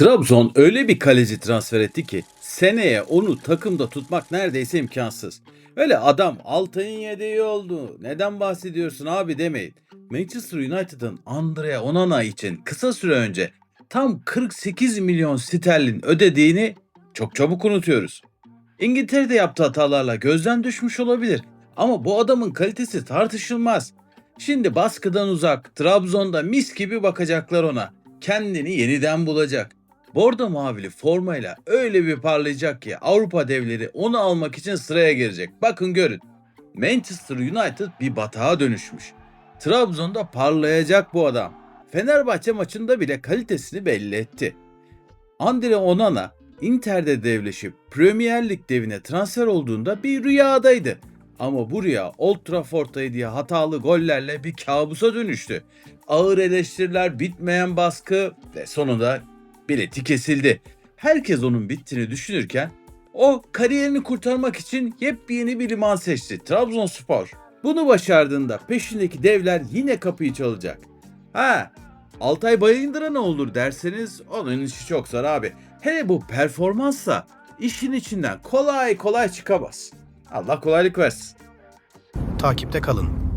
Trabzon öyle bir kaleci transfer etti ki seneye onu takımda tutmak neredeyse imkansız. Öyle adam Altay'ın yedeği oldu. Neden bahsediyorsun abi demeyin. Manchester United'ın Andrea Onana için kısa süre önce tam 48 milyon sterlin ödediğini çok çabuk unutuyoruz. İngiltere'de yaptığı hatalarla gözden düşmüş olabilir ama bu adamın kalitesi tartışılmaz. Şimdi baskıdan uzak, Trabzon'da mis gibi bakacaklar ona. Kendini yeniden bulacak. Bordo mavili formayla öyle bir parlayacak ki Avrupa devleri onu almak için sıraya girecek. Bakın görün. Manchester United bir batağa dönüşmüş. Trabzon'da parlayacak bu adam. Fenerbahçe maçında bile kalitesini belli etti. Andre Onana Inter'de devleşip Premier Lig devine transfer olduğunda bir rüyadaydı. Ama bu rüya Old Trafford'da yediği hatalı gollerle bir kabusa dönüştü. Ağır eleştiriler, bitmeyen baskı ve sonunda bileti kesildi. Herkes onun bittiğini düşünürken o kariyerini kurtarmak için yepyeni bir liman seçti. Trabzonspor. Bunu başardığında peşindeki devler yine kapıyı çalacak. Ha, Altay Bayındır'a ne olur derseniz onun işi çok zor abi. Hele bu performansla işin içinden kolay kolay çıkamaz. Allah kolaylık versin. Takipte kalın.